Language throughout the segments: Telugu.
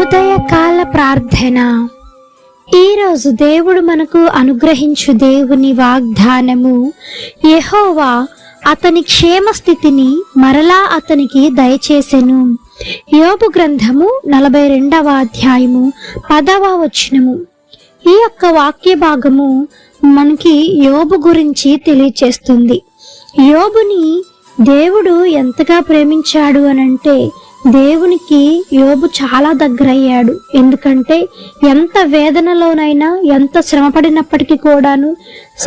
ఉదయకాల ప్రార్థన. ఈరోజు దేవుడు మనకు అనుగ్రహించు దేవుని వాగ్దానము యహోవా అతని క్షేమ స్థితిని మరలా అతనికి దయచేసెను. యోబు గ్రంథము నలభై రెండవ అధ్యాయము పదవ వచనము. ఈ యొక్క వాక్య భాగము మనకి యోబు గురించి తెలియచేస్తుంది. యోబుని దేవుడు ఎంతగా ప్రేమించాడు అనంటే దేవునికి యోబు చాలా దగ్గరయ్యాడు. ఎందుకంటే ఎంత వేదనలోనైనా ఎంత శ్రమపడినప్పటికీ కూడాను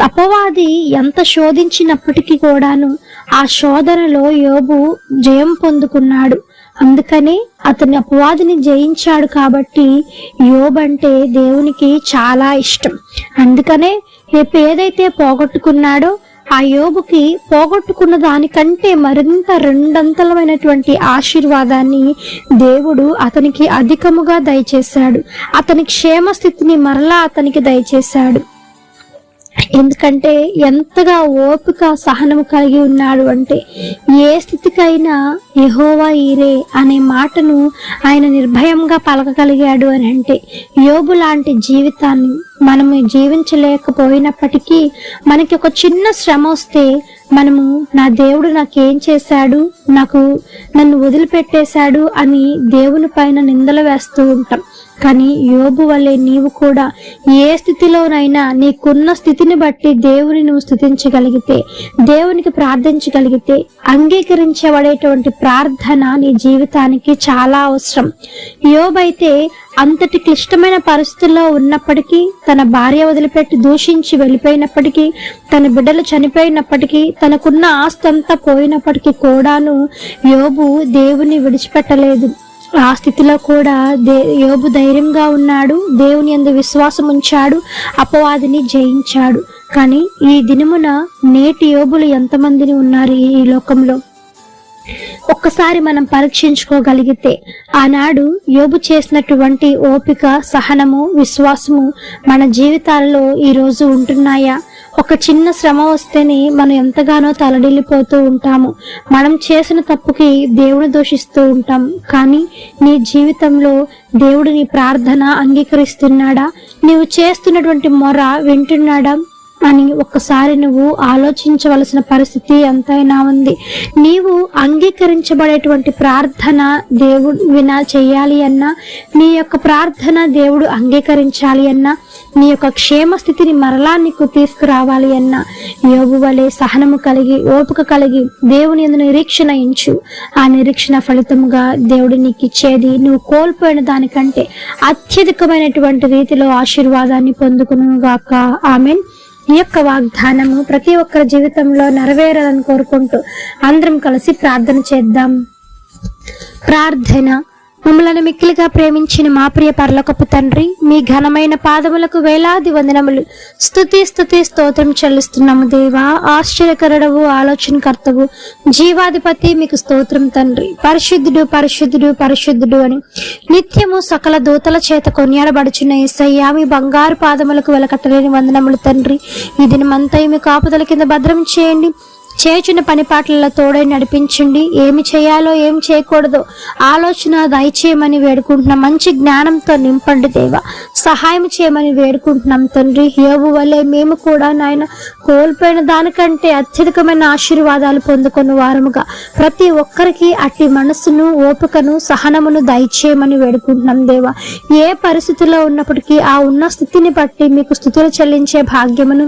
అపవాది ఎంత శోధించినప్పటికీ కూడాను ఆ శోధనలో యోబు జయం పొందుకున్నాడు. అందుకనే అతని అపవాదిని జయించాడు కాబట్టి యోబ్ అంటే దేవునికి చాలా ఇష్టం. అందుకనే రేపు ఏదైతే పోగొట్టుకున్నాడో ఆ యోబుకి పోగొట్టుకున్న దానికంటే మరింత రెండంతలమైనటువంటి ఆశీర్వాదాన్ని దేవుడు అతనికి అధికముగా దయచేశాడు. అతని క్షేమ స్థితిని మరలా అతనికి దయచేశాడు. ఎందుకంటే ఎంతగా ఓపిక సహనం కలిగి ఉన్నాడు అంటే ఏ స్థితికైనా యెహోవా ఈరే అనే మాటను ఆయన నిర్భయంగా పలకగలిగాడు అని అంటే యోబు లాంటి జీవితాన్ని మనము జీవించలేకపోయినప్పటికీ మనకి ఒక చిన్న శ్రమ వస్తే మనము నా దేవుడు నాకేం చేశాడు? నాకు నన్ను వదిలిపెట్టేశాడు అని దేవుని పైన నిందలు వేస్తూ ఉంటాం. కానీ యోబు వల్లే నీవు కూడా ఏ స్థితిలోనైనా నీకున్న స్థితిని బట్టి దేవుని నువ్వు స్థుతించగలిగితే దేవునికి ప్రార్థించగలిగితే అంగీకరించబడేటువంటి ప్రార్థన నీ జీవితానికి చాలా అవసరం. యోబైతే అంతటి క్లిష్టమైన పరిస్థితుల్లో ఉన్నప్పటికీ తన భార్య వదిలిపెట్టి దూషించి వెళ్ళిపోయినప్పటికీ తన బిడ్డలు చనిపోయినప్పటికీ తనకున్న ఆస్తి అంతా పోయినప్పటికీ కూడాను యోబు దేవుని విడిచిపెట్టలేదు. ఆ స్థితిలో కూడా దే యోబు ధైర్యంగా ఉన్నాడు దేవుని యందు విశ్వాసం ఉంచాడు అపవాదిని జయించాడు. కానీ ఈ దినమున నేటి యోబులు ఎంతమందిని ఉన్నారు ఈ లోకంలో? ఒక్కసారి మనం పరీక్షించుకోగలిగితే ఆనాడు యోబు చేసినటువంటి ఓపిక సహనము విశ్వాసము మన జీవితాలలో ఈ రోజు ఉంటున్నాయా? ఒక చిన్న శ్రమ వస్తేనే మనం ఎంతగానో తలడిల్లిపోతూ ఉంటాము. మనం చేసిన తప్పుకి దేవుని దూషిస్తూ ఉంటాం. కానీ నీ జీవితంలో దేవుడు నీ ప్రార్థన అంగీకరిస్తున్నాడా? నీవు చేస్తున్నటువంటి మొర వింటున్నాడా? అని ఒక్కసారి నువ్వు ఆలోచించవలసిన పరిస్థితి ఎంతైనా ఉంది. నీవు అంగీకరించబడేటువంటి ప్రార్థన దేవుడు వినా చేయాలి అన్నా నీ యొక్క ప్రార్థన దేవుడు అంగీకరించాలి అన్నా నీ యొక్క క్షేమ స్థితిని మరలా నీకు తీసుకురావాలి అన్నా యోగు వలె సహనము కలిగి ఓపిక కలిగి దేవుని ఎందు నిరీక్షణ ఇంచు. ఆ నిరీక్షణ ఫలితముగా దేవుడు నీకు ఇచ్చేది నువ్వు కోల్పోయిన దానికంటే అత్యధికమైనటువంటి రీతిలో ఆశీర్వాదాన్ని పొందుకును గాక ఆమెన్. ఈ యొక్క వాగ్దానము ప్రతి ఒక్కరి జీవితంలో నెరవేరాలని కోరుకుంటూ అందరం కలిసి ప్రార్థన చేద్దాం. ప్రార్థన. మమ్మలను మిక్కిలిగా ప్రేమించిన మా ప్రియ పరలోకపు తండ్రి మీ ఘనమైన పాదములకు వేలాది వందనములు. స్తుతి స్థుతి స్తోత్రం చెల్లిస్తున్నాము దేవా. ఆశ్చర్యకరుడవు ఆలోచనకర్తవు జీవాధిపతి మీకు స్తోత్రం తండ్రి. పరిశుద్ధుడు పరిశుద్ధుడు పరిశుద్ధుడు అని నిత్యము సకల దూతల చేత కొనియాడబడుచున్న ఏసయ్యా మీ బంగారు పాదములకు వెలకట్టలేని వందనములు తండ్రి. ఈ దినమంతా మీ కాపుదల కింద భద్రం చేయండి. చేచున్న పనిపాట్లలో తోడై నడిపించండి. ఏమి చేయాలో ఏమి చేయకూడదో ఆలోచన దయచేయమని వేడుకుంటున్నాం. మంచి జ్ఞానంతో నింపండి దేవా. సహాయం చేయమని వేడుకుంటున్నాం తండ్రి. యోగు వల్లే మేము కూడా నాయన కోల్పోయిన దానికంటే అత్యధికమైన ఆశీర్వాదాలు పొందుకున్న వారముగా ప్రతి ఒక్కరికి అట్టి మనస్సును ఓపికను సహనమును దయచేయమని వేడుకుంటున్నాం దేవా. ఏ పరిస్థితిలో ఉన్నప్పటికీ ఆ ఉన్న స్థితిని బట్టి మీకు స్థుతులు చెల్లించే భాగ్యమును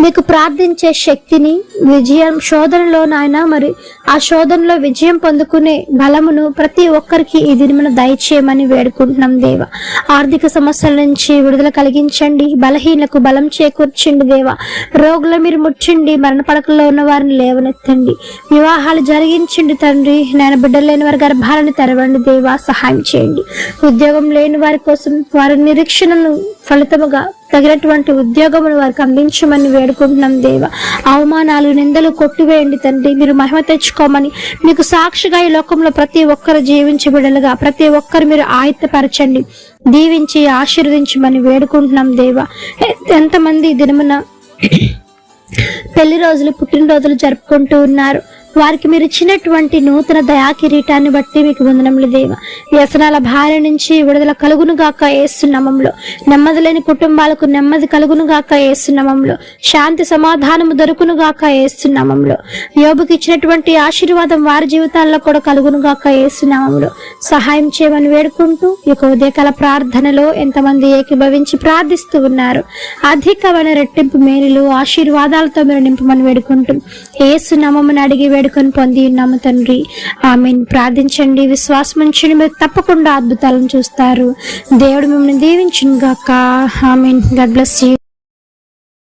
మీకు ప్రార్థించే శక్తిని విజయం శోధనలో నాయన మరి ఆ శోధనలో విజయం పొందుకునే బలమును ప్రతి ఒక్కరికి ఈ దినమున దయచేయమని వేడుకుంటున్నాం దేవ. ఆర్థిక సమస్యల నుంచి విడుదల కలిగించండి బలహీనకు బలం చేకూర్చండి దేవ. రోగుల మీరు ముట్టండి మరణ పడకల్లో ఉన్న వారిని లేవనెత్తండి. వివాహాలు జరిగించండి తండ్రి నేను బిడ్డలు లేని వారి గర్భాలను తెరవండి దేవా సహాయం చేయండి. ఉద్యోగం లేని వారి కోసం వారి నిరీక్షణను ఫలితముగా తగినటువంటి ఉద్యోగములు వారికి అందించమని వేడుకుంటున్నాం దేవ. అవమానాలు నిందలు కొట్టివేయండి తండ్రి. మీరు మహిమ తెచ్చుకోమని మీకు సాక్షిగా ఈ లోకంలో ప్రతి ఒక్కరు జీవించి బిడలుగా ప్రతి ఒక్కరు మీరు ఆయత్తపరచండి. దీవించి ఆశీర్వదించమని వేడుకుంటున్నాం దేవ. ఎంతమంది దినమున పెళ్ళి రోజులు పుట్టినరోజులు జరుపుకుంటూ ఉన్నారు. వారికి మీరు ఇచ్చినటువంటి నూతన దయా కిరీటాన్ని బట్టి మీకు వందనములు దేవ. వ్యసనాల భార్య నుంచి విడుదల కలుగును గాక ఏసునామంలో నెమ్మది లేని కుటుంబాలకు నెమ్మది కలుగును గాక ఏసునామంలో శాంతి సమాధానము దొరుకును గాక ఏసునామంలో యోబుకి ఇచ్చినటువంటి ఆశీర్వాదం వారి జీవితాల్లో కూడా కలుగును గాక ఏసునామంలో సహాయం చేయమని వేడుకుంటూ ఈ యొక్క ఉదయకాల ప్రార్థనలో ఎంతమంది ఏకీభవించి ప్రార్థిస్తూ ఉన్నారు. అధికమైన రెట్టింపు మేలులు ఆశీర్వాదాలతో మీరు నింపమని వేడుకుంటూ ఏసు నామమును అడిగి వేడుకొని పొంది ఉన్నాము తండ్రి. ఆమెను. ప్రార్థించండి. విశ్వాసం ఉంచండి మీరు తప్పకుండా అద్భుతాలను చూస్తారు. దేవుడు మిమ్మల్ని దీవించుగాక ఆమెన్. God bless you.